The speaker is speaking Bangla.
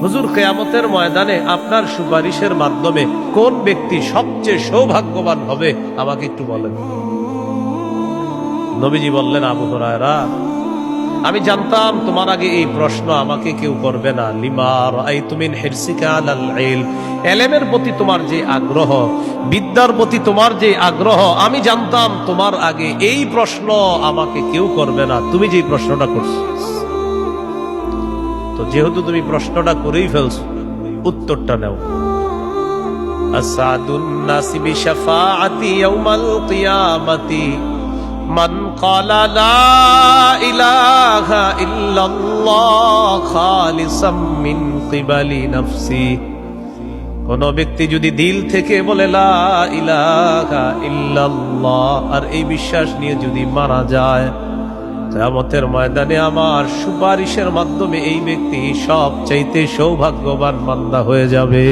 হুজুর কেয়ামতের ময়দানে আপনার সুপারিশের মাধ্যমে কোন ব্যক্তি সবচেয়ে সৌভাগ্যবান হবে, আমাকে একটু বলেন। নবীজি বললেন, আবু হরায়রা, আমি জানতাম তোমার আগে এই প্রশ্ন আমাকে কেউ করবে না। লিমার আই তুমিন হিরসিকা আলাল ইলম। এলেমের প্রতি তোমার যে আগ্রহ, বিদ্যার প্রতি তোমার যে আগ্রহ, আমি জানতাম তোমার আগে এই প্রশ্ন আমাকে কেউ করবে না। তুমি যে প্রশ্নটা করছ। তো যেহেতু তুমি প্রশ্নটা করেই ফেলছো, উত্তরটা নাও। আসাদুন নাসি বিশাফাআতি ইয়াউমাল কিয়ামাতি। মান ক্বালা লা ইলাহা ইল্লাল্লাহ খালিসাম মিন কিবালি নাফসি। কোন ব্যক্তি যদি দিল থেকে বলে লা ইলাহা ইল্লাল্লাহ, আর এই বিশ্বাস নিয়ে যদি মারা যায় কেয়ামতের ময়দানে আমার সুপারিশের মাধ্যমে এই ব্যক্তি সব চাইতে সৌভাগ্যবান বান্দা হয়ে যাবে।